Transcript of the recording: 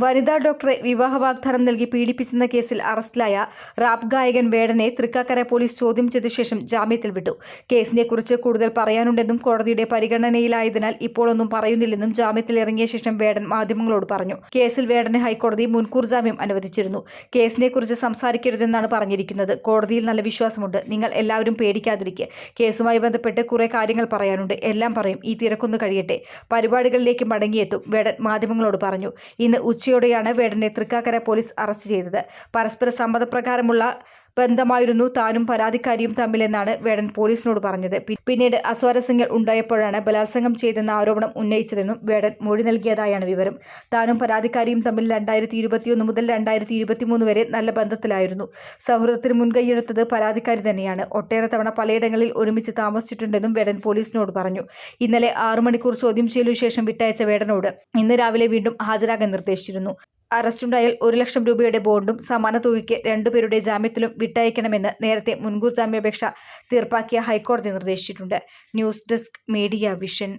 വനിതാ ഡോക്ടറെ വിവാഹ വാഗ്ദാനം നൽകി പീഡിപ്പിച്ചെന്ന കേസിൽ അറസ്റ്റിലായ റാപ്പ് ഗായകൻ വേടനെ തൃക്കാക്കര പോലീസ് ചോദ്യം ചെയ്ത ശേഷം ജാമ്യത്തിൽ വിട്ടു. കേസിനെക്കുറിച്ച് കൂടുതൽ പറയാനുണ്ടെന്നും കോടതിയുടെ പരിഗണനയിലായതിനാൽ ഇപ്പോഴൊന്നും പറയുന്നില്ലെന്നും ജാമ്യത്തിൽ ഇറങ്ങിയ ശേഷം വേടൻ മാധ്യമങ്ങളോട് പറഞ്ഞു. കേസിൽ വേടനെ ഹൈക്കോടതി മുൻകൂർ ജാമ്യം അനുവദിച്ചിരുന്നു. കേസിനെക്കുറിച്ച് സംസാരിക്കരുതെന്നാണ് പറഞ്ഞിരിക്കുന്നത്. കോടതിയിൽ നല്ല വിശ്വാസമുണ്ട്. നിങ്ങൾ എല്ലാവരും പേടിക്കാതിരിക്കുക കേസുമായി ബന്ധപ്പെട്ട് കുറെ കാര്യങ്ങൾ പറയാനുണ്ട്. എല്ലാം പറയും. ഈ തിരക്കൊന്ന് കഴിയട്ടെ. പരിപാടികളിലേക്ക് മടങ്ങിയെത്തും. വേടൻ മാധ്യമങ്ങളോട് പറഞ്ഞു. ഇന്ന് ഉച്ചയോടെയാണ് വേടനെ തൃക്കാക്കര പോലീസ് അറസ്റ്റ് ചെയ്തത്. പരസ്പര സമ്മതപ്രകാരമുള്ള ബന്ധമായിരുന്നു. താനും പരാതിക്കാരിയും തമ്മിലെന്നാണ് വേടൻ പോലീസിനോട് പറഞ്ഞത്. പിന്നീട് അസ്വാരസ്യങ്ങൾ ഉണ്ടായപ്പോഴാണ് ബലാത്സംഗം ചെയ്തെന്ന ആരോപണം ഉന്നയിച്ചതെന്നും വേടൻ മൊഴി നൽകിയതായാണ് വിവരം. താനും പരാതിക്കാരിയും തമ്മിൽ രണ്ടായിരത്തി ഇരുപത്തിയൊന്ന് മുതൽ രണ്ടായിരത്തി ഇരുപത്തിമൂന്ന് വരെ നല്ല ബന്ധത്തിലായിരുന്നു. സൗഹൃദത്തിന് മുൻകൈയെടുത്തത് പരാതിക്കാരി തന്നെയാണ്. ഒട്ടേറെ തവണ പലയിടങ്ങളിൽ ഒരുമിച്ച് താമസിച്ചിട്ടുണ്ടെന്നും വേടൻ പോലീസിനോട് പറഞ്ഞു. ഇന്നലെ ആറു മണിക്കൂർ ചോദ്യം ചെയ്യലിനു ശേഷം വിട്ടയച്ച വേടനോട് ഇന്ന് രാവിലെ വീണ്ടും ഹാജരാകാൻ നിർദ്ദേശിച്ചിരുന്നു. അറസ്റ്റുണ്ടായാൽ ഒരു ലക്ഷം രൂപയുടെ ബോണ്ടും സമാന തുകയ്ക്ക് രണ്ടുപേരുടെ ജാമ്യത്തിലും വിട്ടയക്കണമെന്ന് നേരത്തെ മുൻകൂർ ജാമ്യാപേക്ഷ തീർപ്പാക്കിയ ഹൈക്കോടതി നിർദ്ദേശിച്ചിട്ടുണ്ട്. News desk media vision.